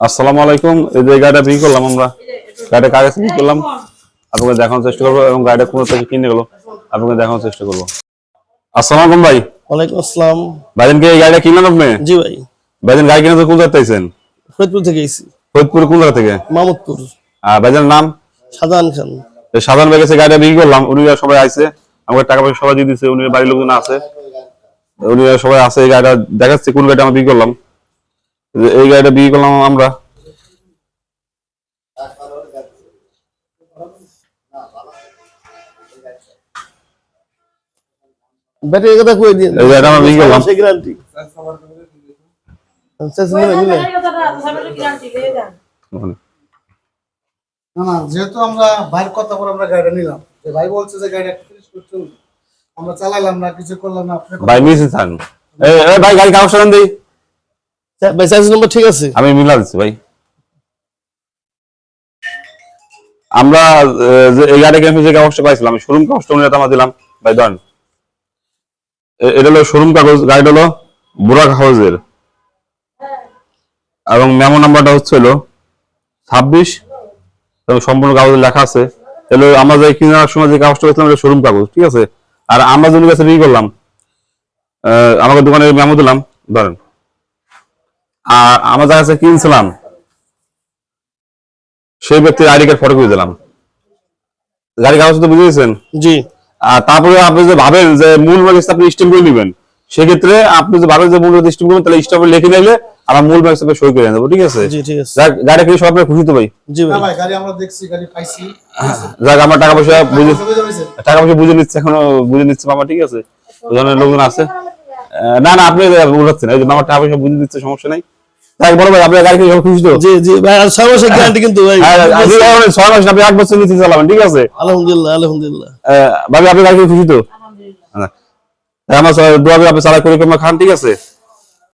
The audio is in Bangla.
আসসালামু আলাইকুম। এই যে গাড়িটা বিক্রি করলাম আমরা। গাড়িটা কাগজ বিক্রি করলাম? আপনাকে দেখানোর চেষ্টা করব এবং গাড়িটা কোথা থেকে কিনে গেলো আপনাকে দেখানোর চেষ্টা করব। আসসালামু আলাইকুম ভাই। ওয়ালাইকুম আসসালাম। ভাইজান কি এই গাড়িটা কিনলেন আপনি? জি ভাই। ভাইজান গাড়ি কিনে তো কোন জায়গা আইছেন ফরিদপুর থেকে এসেছি। ফরিদপুর কোন জায়গা থেকে? মামুদপুর। আর ভাইজান নাম? শাহজাহান খান। এই সাধারণ ভাই কাছে গাড়িটা বিক্রি করলাম। উনি সবাই আইছে। আমাকে টাকা পয়সা সবাই দিয়ে দিচ্ছে উনি বাড়ির লোকজন আছে। উনি সবাই আছে এই গাড়িটা। দেখাচ্ছে কোন গাড়িটা আমরা বিক্রি করলাম। এই গাড়িটা বিক্রি করলাম আমরা। ব্যাটারি কথা কই দিন। এই গাড়িটা আমরা বিক্রি করলাম। সেই গ্যারান্টি মিলে মিলে। না না যেহেতু আমরা ভাইয়ের কথা বলে আমরা গাড়িটা নিলাম যে ভাই বলছে যে গাড়িটা ফিনিশ করতে আমরা চালাইলাম না কিছু করলাম না ভাই মিস থান এই ভাই গাড়ি কাগজ দিই। ভাই ঠিক আছে? আমি মিলা দিচ্ছি ভাই। আমরা এই গাড়ি কেমন যে কাগজটা পাইছিলাম শোরুম কাগজটা উনি দিলাম। ভাই, ধরেন এটা হলো শোরুম কাগজ, গাড়িটা হলো বুড়া কাগজের। এবং মেমো নাম্বারটা হচ্ছে হলো ছাব্বিশ। এবং সম্পূর্ণ কাগজে লেখা আছে। এলো আমরা যে কেনার সময় যে কাগজটা পেয়েছিলাম এটা শোরুম কাগজ, ঠিক আছে? আর আমরা জনের কাছে বিক্রি করলাম আমাকে দোকানে মেমো দিলাম, ধরেন। আর আমার যার কাছে কিনছিলাম। সেই ব্যক্তির আইডি কার্ড ফটো করে দিলাম। গাড়ি কাগজ তো বুঝেছেন? জি। আর তারপরে আপনি যে ভাবেন যে মূল ম্যাগস আপনি স্টিম করে নেবেন সেক্ষেত্রে আপনি যে ভাবেন যে মূল স্টিম করবেন তাহলে স্টপে লিখে নিলে আমার মূল আপনি সই করে দেবো ঠিক আছে? জি ঠিক আছে। গাড়ি কিনে সব আপনার খুশি তো ভাই? জি ভাই। গাড়ি আমরা দেখছি গাড়ি পাইছি। যাক আমার টাকা পয়সা বুঝে টাকা পয়সা বুঝে নিচ্ছে এখনও বুঝে নিচ্ছে মামা ঠিক আছে? ধরনের লোকজন আছে। আহ, না না আপনি বুঝাচ্ছেন এই যে মামার টাকা পয়সা বুঝে দিচ্ছে সমস্যা নাই। যাক বড় ভাই আপনার গাড়ি কিনে সব খুশি তো? জি জি ভাই আর ছয় মাসের গ্যারান্টি কিন্তু ভাই যখন ছয় মাস আপনি এক বছর চালাবেন ঠিক আছে? আলহামদুলিল্লাহ আলহামদুলিল্লাহ। ভাবি আপনি গাড়ি কিনে খুশি তো? হ্যাঁ। আমার দোয়া আপনি চালাই করে খান ঠিক আছে?